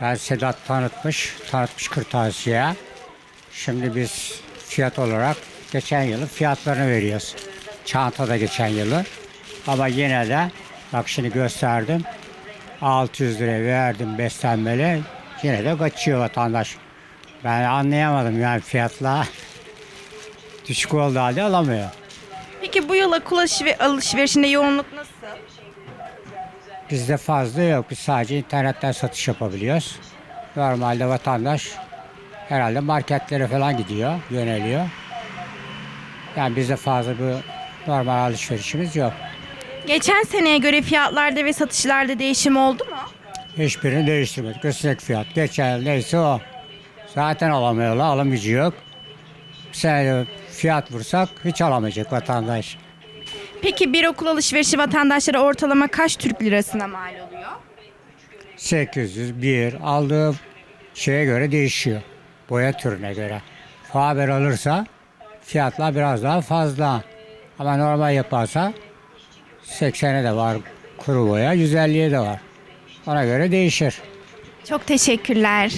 Ben Sedat tanıtmış, tanıtmış kırtasiye. Şimdi biz fiyat olarak geçen yılı fiyatlarını veriyoruz. Çantada geçen yılı. Ama yine de bak şimdi gösterdim. 600 lira verdim beslenmeli. Yine de kaçıyor vatandaş. Ben anlayamadım yani fiyatla düşük olduğu halde alamıyor. Peki bu yıl akıl alışver- alışverişinde yoğunluk nasıl? Bizde fazla yok. Biz sadece internetten satış yapabiliyoruz. Normalde vatandaş herhalde marketlere falan gidiyor, yöneliyor. Yani bizde fazla bir normal alışverişimiz yok. Geçen seneye göre fiyatlarda ve satışlarda değişim oldu mu? Hiçbirini değiştirmedik. Yüksek fiyat. Geçen yıl neyse o. Zaten alamıyorlar, alım gücü yok. Bu sene fiyat vursak hiç alamayacak vatandaş. Peki bir okul alışverişi vatandaşlara ortalama kaç Türk lirasına mal oluyor? 800, 1 aldığı şeye göre değişiyor. Boya türüne göre. Faber alırsa fiyatlar biraz daha fazla. Ama normal yaparsa 80'e de var kuru boya, 150'ye de var. Ona göre değişir. Çok teşekkürler.